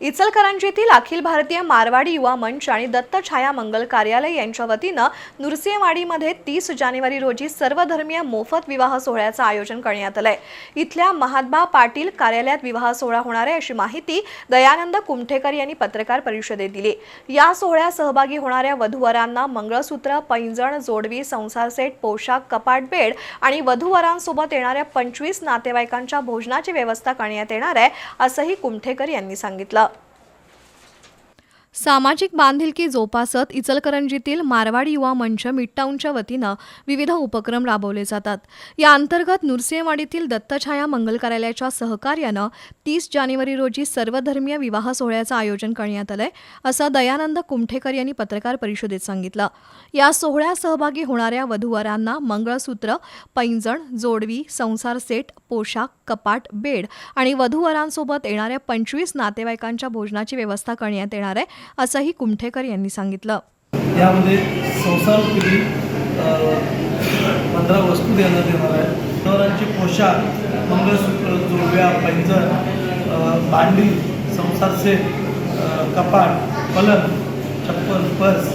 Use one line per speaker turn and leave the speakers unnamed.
इचलकरंजीतील अखिल भारतीय मारवाडी युवा मंच आणि दत्त छाया मंगल कार्यालय यांच्या वतीनं नुरसिंहवाडीमध्ये तीस जानेवारी रोजी सर्वधर्मीय मोफत विवाह सोहळ्याचं आयोजन करण्यात आलंय. इथल्या महात्मा पाटील कार्यालयात विवाह सोहळा होणार आहे अशी माहिती दयानंद कुमठेकर यांनी पत्रकार परिषदेत दिली. या सोहळ्यात सहभागी होणाऱ्या वधूवरांना मंगळसूत्र पैंजण जोडवी संसार सेट पोशाख कपाट बेड आणि वधूवरांसोबत येणाऱ्या पंचवीस नातेवाईकांच्या भोजनाची व्यवस्था करण्यात येणार आहे असंही कुमठेकर यांनी सांगितलं. सामाजिक बांधिलकी जोपासत इचलकरंजीतील मारवाडी युवा मंच मिडटाऊनच्या वतीनं विविध उपक्रम राबवले जातात. या अंतर्गत नुरसिंहवाडीतील दत्तछाया मंगल कार्यालयाच्या सहकार्यानं तीस जानेवारी रोजी सर्वधर्मीय विवाह सोहळ्याचं आयोजन करण्यात आलंय असं दयानंद कुमठेकर यांनी पत्रकार परिषदेत सांगितलं. या सोहळ्यात सहभागी होणाऱ्या वधूवरांना मंगळसूत्र पैंजण जोडवी संसार सेट पोशाख कपाट बेड आणि वधूवरांसोबत येणाऱ्या पंचवीस नातेवाईकांच्या भोजनाची व्यवस्था करण्यात येणार आहे असंही कुमठेकर यांनी सांगितलं.
यामध्ये संसारपैकी पंधरा वस्तू देण्यात येणार आहे तोरांचे पोशाख मंगळसूत्र जोडव्या पैंजण भांडी संसार कपाट पलंग चप्पल पर्स